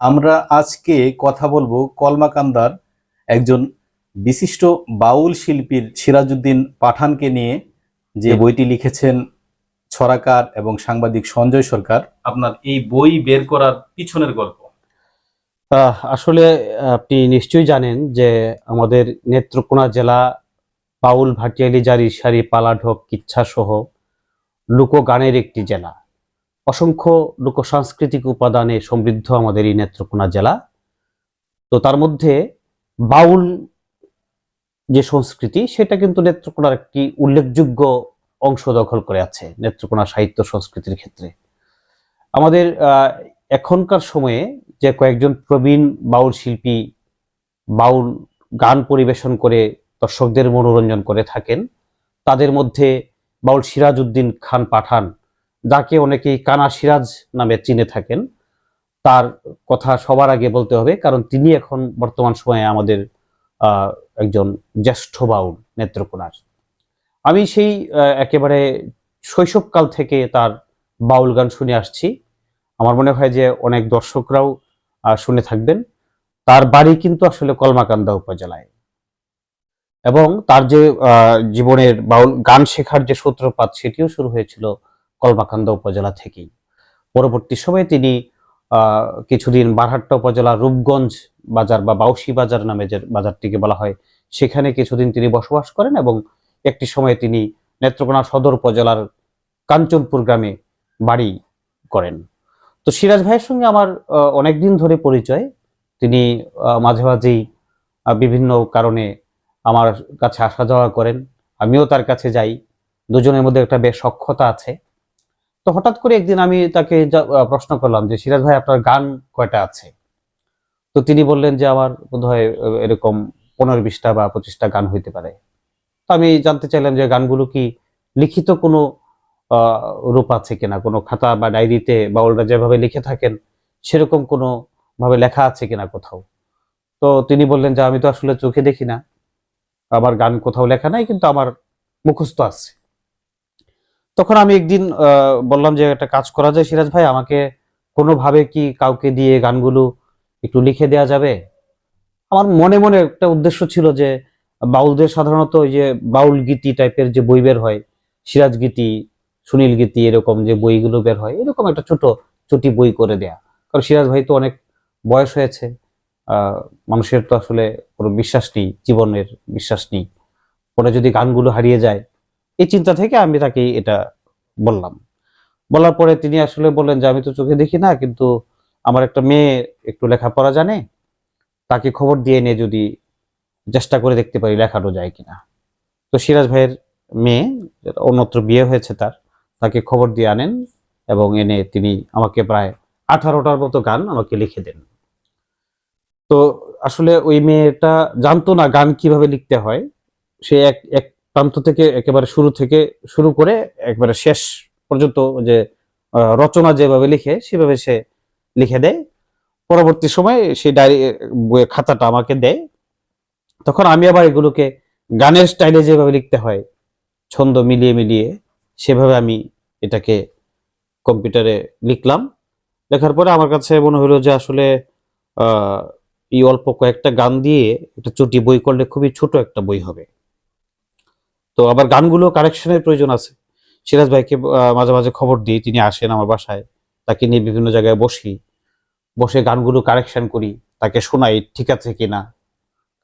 আমরা আজকে কথা বলব কলমাকান্দার একজন বিশিষ্ট বাউল শিল্পীর সিরাজউদ্দিন পাঠানকে নিয়ে যে বইটি লিখেছেন ছড়াকার এবং সাংবাদিক সঞ্জয় সরকার। আপনার এই বই বের করার পিছনের গল্প। আহ, আসলে আপনি নিশ্চয়ই জানেন যে আমাদের নেত্রকোনা জেলা বাউল ভাটিয়ালি জারি সারি পালাঢোক কিচ্ছা সহ লোকগানের একটি জেলা। অসংখ্য লোক সাংস্কৃতিক উপাদানে সমৃদ্ধ আমাদের এই নেত্রকোনা জেলা। তো তার মধ্যে বাউল যে সংস্কৃতি, সেটা কিন্তু নেত্রকোনার একটি উল্লেখযোগ্য অংশ দখল করে আছে নেত্রকোনা সাহিত্য সংস্কৃতির ক্ষেত্রে। আমাদের এখনকার সময়ে যে কয়েকজন প্রবীণ বাউল শিল্পী বাউল গান পরিবেশন করে দর্শকদের মনোরঞ্জন করে থাকেন, তাদের মধ্যে বাউল সিরাজউদ্দিন খান পাঠান যাকে অনেকেই কানা সিরাজ নামে চিনে থাকেন, তার কথা সবার আগে বলতে হবে, কারণ তিনি এখন বর্তমান সময়ে আমাদের একজন জ্যেষ্ঠ বাউল নেত্রকোনার। আমি সেই একেবারে শৈশবকাল থেকে তার বাউল গান শুনে আসছি। আমার মনে হয় যে অনেক দর্শকরাও শুনে থাকবেন। তার বাড়ি কিন্তু আসলে কলমাকান্দা উপজেলায়। এবং তার যে জীবনের বাউল, গান শেখার যে সূত্রপাত, সেটিও শুরু হয়েছিল কলমাকান্দা উপজেলা থেকেই। পরবর্তী সময়ে তিনি কিছুদিন বারহাট্টা উপজেলা রূপগঞ্জ বাজার বা বাউসি বাজার নামে যে বাজারটিকে বলা হয়, সেখানে কিছুদিন তিনি বসবাস করেন এবং একটি সময়ে তিনি নেত্রকোনা সদর উপজেলার কাঞ্চনপুর গ্রামে বাড়ি করেন। তো সিরাজ ভাইয়ের সঙ্গে আমার অনেকদিন ধরে পরিচয়। তিনি মাঝে মাঝেই বিভিন্ন কারণে আমার কাছে আসা যাওয়া করেন। আমিও তার কাছে যাই। দুজনের মধ্যে একটা বেশ সক্ষতা আছে। তো হঠাৎ করে একদিন আমি তাকে প্রশ্ন করলাম যে সিরাজ ভাই আপনার গান কয়টা আছে? তো তিনি বললেন যে আমার বোধহয় আহ, এরকম পনেরো বিশটা বা পঁচিশটা গান হইতে পারে। তো আমি জানতে চাইলাম যে গানগুলো কি লিখিত কোনো রূপ আছে কিনা? কোনো খাতা বা ডায়েরিতে বা বাউলরা যেভাবে লিখে থাকেন সেরকম কোনো ভাবে লেখা আছে কিনা কোথাও? তো তিনি বললেন যে আমি তো আসলে চোখে দেখি না। আমার গান কোথাও লেখা নাই কিন্তু আমার মুখস্থ আছে। তখন আমি একদিন বললাম যে একটা কাজ করা যায় সিরাজ ভাই, আমাকে কোনোভাবে কি কাউকে দিয়ে গানগুলো একটু লিখে দেয়া যাবে? আমার মনে মনে একটা উদ্দেশ্য ছিল যে বাউলদের সাধারণত ওই যে বাউল গীতি টাইপের যে বই বের হয়, সিরাজ গীতি, সুনীল গীতি, এরকম যে বইগুলো বের হয়, এরকম একটা ছোট চুটি বই করে দেয়া। কারণ সিরাজ ভাই তো অনেক বয়স হয়েছে মানুষের তো আসলে কোনো বিশ্বাস নেই, জীবনের বিশ্বাস নেই। পরে যদি গানগুলো হারিয়ে যায় এই চিন্তা থেকে আমি তাকে এটা বললাম। বলার পরে তিনি আসলে বললেন যে, আমি তো চোখে দেখি না, কিন্তু আমার একটা মেয়ে একটু লেখাপড়া জানে, তাকে খবর দিয়ে নিয়ে যদি চেষ্টা করে দেখতে পারি লেখানো যায় কিনা। তো সিরাজ ভাইয়ের মেয়ে অন্যত্র বিয়ে হয়েছে তার, তাকে খবর দিয়ে আনেন এবং এনে তিনি আমাকে প্রায় আঠারোটার মতো গান আমাকে লিখে দেন। তো আসলে ওই মেয়েটা জানতো না গান কীভাবে লিখতে হয়, সে এক এক প্রান্ত থেকে একেবারে শুরু থেকে শুরু করে একবারে শেষ পর্যন্ত যে রচনা যেভাবে লিখে সেভাবে সে লিখে দেয়। পরবর্তী সময় সেই ডায়েরি খাতাটা আমাকে দেয়। তখন আমি আবার এগুলোকে গানের স্টাইলে যেভাবে লিখতে হয়, ছন্দ মিলিয়ে মিলিয়ে সেভাবে আমি এটাকে কম্পিউটারে লিখলাম। লেখার পরে আমার কাছে মনে হলো যে আসলে এই অল্প কয়েকটা গান দিয়ে একটা চুটি বই করলে খুবই ছোট একটা বই হবে। তো আবার গানগুলো কারেকশনের প্রয়োজন আছে। সিরাজ ভাইকে মাঝে মাঝে খবর দিই, তিনি আসেন আমার বাসায়। তাকে নিয়ে বিভিন্ন জায়গায় বসি। বসে গানগুলো কারেকশন করি। তাকে শোনাই, ঠিক আছে কিনা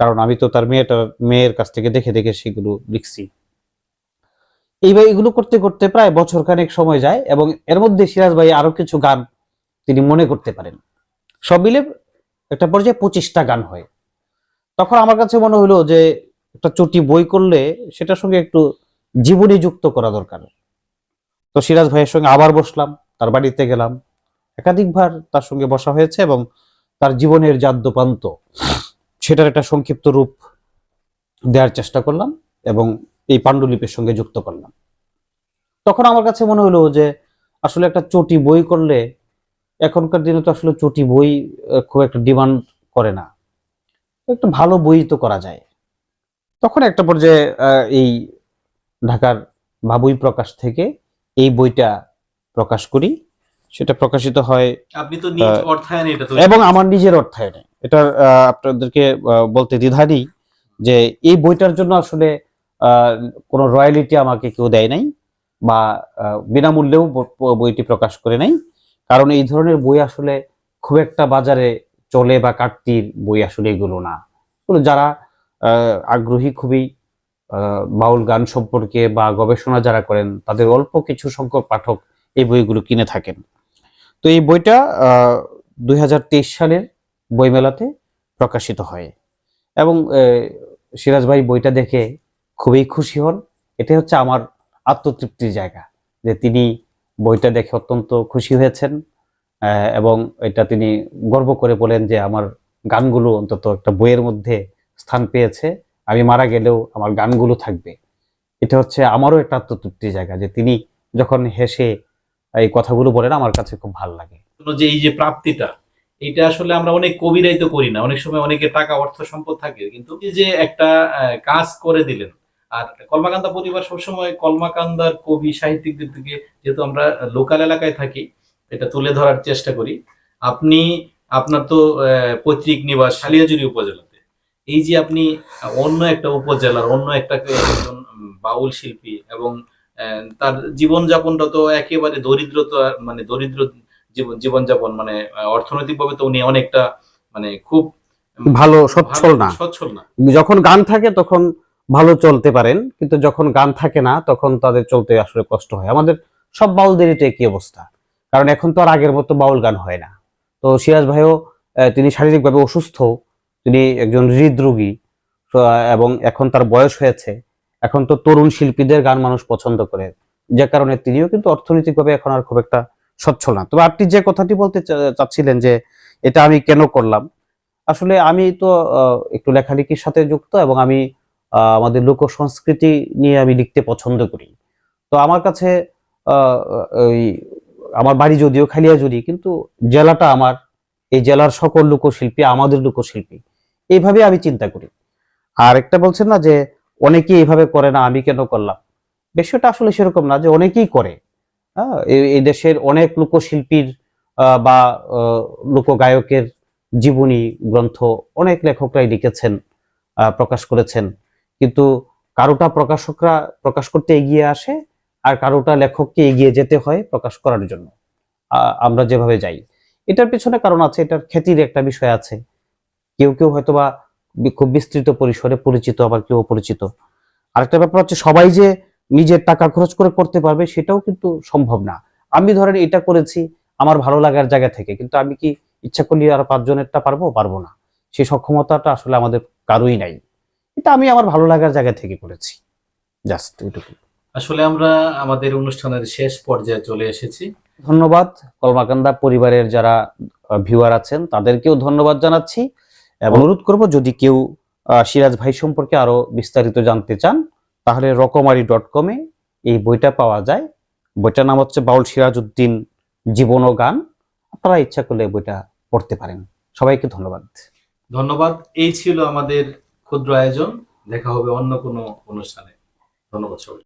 কারণ আমি তো তার মেয়েটার মেয়ের কাছ থেকে দেখে দেখে সেগুলো লিখছি। এইভাবে এগুলো করতে করতে প্রায় বছর খানেক সময় যায় এবং এর মধ্যে সিরাজ ভাই আরও কিছু গান তিনি মনে করতে পারেন। সব মিলে একটা পর্যায়ে পঁচিশটা গান হয়। তখন আমার কাছে মনে হলো যে একটা চটি বই করলে সেটার সঙ্গে একটু জীবনী যুক্ত করা দরকার। তো সিরাজ ভাইয়ের সঙ্গে আবার বসলাম, তার বাড়িতে গেলাম। একাধিকবার তার সঙ্গে বসা হয়েছে এবং তার জীবনের জাদ্যপান্ত সেটার একটা সংক্ষিপ্ত রূপ দেওয়ার চেষ্টা করলাম এবং এই পাণ্ডুলিপির সঙ্গে যুক্ত করলাম। তখন আমার কাছে মনে হলো যে আসলে একটা চটি বই করলে এখনকার দিনে তো আসলে চটি বই খুব একটা ডিমান্ড করে না। একটা ভালো বই তো করা যায়। তখন একটা পর্যায়ে এই ঢাকার বাবুই প্রকাশ থেকে এই বইটা প্রকাশ করি। সেটা প্রকাশিত হয় আপনি তো নিজ অর্থায়নে এটা এবং আমার নিজের অর্থায়নে। এটা আপনাদেরকে বলতে দ্বিধা নেই যে এই বইটার জন্য আসলে আহ, কোনো রয়্যালিটি আমাকে কেউ দেয় নাই বা বিনামূল্যেও বইটি প্রকাশ করে নাই। কারণ এই ধরনের বই আসলে খুব একটা বাজারে চলে বা কাটতির বই আসলে এগুলো না। যারা আগ্রহী খুবই বাউল গান সম্পর্কে বা গবেষণা যারা করেন, তাদের অল্প কিছু সংখ্যক পাঠক এই বইগুলো কিনে থাকেন। তো এই বইটা দুই হাজার তেইশ সালের বইমেলাতে প্রকাশিত হয়। এবং সিরাজ ভাই বইটা দেখে খুবই খুশি হন। এটা হচ্ছে আমার আত্মতৃপ্তির জায়গা, যে তিনি বইটা দেখে অত্যন্ত খুশি হয়েছেন এবং এটা তিনি গর্ব করে বলেন যে আমার গানগুলো অন্তত একটা বইয়ের মধ্যে স্থান পেয়েছে, আমি মারা গেলেও আমার গানগুলো থাকবে। এটা হচ্ছে আমারও একটা আত্মতৃপ্তির জায়গা যে তিনি যখন হেসে এই কথাগুলো বলেন, আমার কাছে খুব ভালো লাগে। যে এই যে প্রাপ্তিটা, এটা আসলে আমরা অনেক কবিরাই তো করি না। অনেক সময় অনেকে টাকা, অর্থ, সম্পদ থাকে, কিন্তু যে একটা কাজ করে দিলেন, আর কলমাকান্দা পরিবার সবসময় কলমাকান্দার কবি, সাহিত্যিকদের থেকে যেহেতু আমরা লোকাল এলাকায় থাকি, এটা তুলে ধরার চেষ্টা করি। আপনি, আপনার তো পৈতৃক নিবাস শালিয়াজুরি উপজেলাতে। এই যে আপনি অন্য একটা উপজেলার অন্য একটা একজন বাউল শিল্পী এবং তার জীবনযাপনটা তো একেবারে দরিদ্রতা মানে দরিদ্র জীবন জীবনযাপন মানে অর্থনৈতিক ভাবে তো উনি অনেকটা মানে খুব ভালো সচ্ছল না। সচ্ছল না। যখন গান থাকে তখন ভালো চলতে পারেন কিন্তু যখন গান থাকে না তখন তাদের চলতে আসলে কষ্ট হয়। আমাদের সব বাউলদেরই তো একই অবস্থা। কারণ এখন তো আর আগের মতো বাউল গান হয় না। তো সিরাজ ভাইও তিনি শারীরিকভাবে অসুস্থ তিনি একজন হৃদরোগী এবং এখন তার বয়স হয়েছে। এখন তো তরুণ শিল্পীদের গান মানুষ পছন্দ করে। যে কারণে তিনিও কিন্তু অর্থনৈতিকভাবে এখন আর খুব একটা সচ্ছল না। তবে আপনি যে কথাটি বলতে চাচ্ছিলেন যে এটা আমি কেন করলাম, আসলে আমি তো একটু লেখালেখির সাথে যুক্ত এবং আমি আমাদের লোক সংস্কৃতি নিয়ে আমি লিখতে পছন্দ করি। তো আমার কাছে আমার বাড়ি যদিও খালিয়াজুরি কিন্তু জেলাটা আমার, এই জেলার সকল লোকশিল্পী আমাদের লোকশিল্পী। এইভাবে আমি চিন্তা করি। আর একটা বলছেন না যে অনেকেই এইভাবে করে না, আমি কেন করলাম? বিষয়টা আসলে সেরকম না যে অনেকেই করে। হ্যাঁ এই- দেশের অনেক লোকশিল্পীর বা লোকগায়কের জীবনী গ্রন্থ অনেক লেখকরাই লিখেছেন প্রকাশ করেছেন। কিন্তু কারোটা প্রকাশকরা প্রকাশ করতে এগিয়ে আসে আর কারোটা লেখককে এগিয়ে যেতে হয় প্রকাশ করার জন্য। আমরা যেভাবে যাই। এটার পিছনে কারণ আছে, এটার খ্যাতির একটা বিষয় আছে। কেউ কেউ হয়তোবা বি- খুব বিস্তৃত পরিসরে পরিচিত আবার কেউ অপরিচিত। আরেকটা ব্যাপার হচ্ছে সবাই যে নিজের টাকা খরচ করে করতে পারবে সেটাও কিন্তু সম্ভব না। আমি ধরেন এটা করেছি আমার ভালো লাগার জায়গা থেকে কিন্তু আমি কি ইচ্ছা করলে আর পাঁচজনেরটা পারব? পারব না। সেই সক্ষমতাটা আসলে আমাদের কারোই নাই। এটা আমি আমার ভালো লাগার জায়গা থেকে করেছি। জাস্ট এটুকু। আসলে আমরা আমাদের অনুষ্ঠানের শেষ পর্যায়ে চলে এসেছি। ধন্যবাদ। কলমাকান্দা পরিবারের যারা ভিউয়ার আছেন তাদেরকেও ধন্যবাদ জানাচ্ছি। অনুরোধ করব যদি কেউ সিরাজ ভাই সম্পর্কে আরও বিস্তারিত জানতে চান, তাহলে রকমারি ডট কমে এই বইটা পাওয়া যায়। বইটার নাম হচ্ছে বাউল সিরাজউদ্দিন জীবন ও গান। আপনারা ইচ্ছা করলে বইটা পড়তে পারেন। সবাইকে ধন্যবাদ। ধন্যবাদ। এই ছিল আমাদের ক্ষুদ্র আয়োজন। দেখা হবে অন্য কোনো অনুষ্ঠানে। ধন্যবাদ সবাই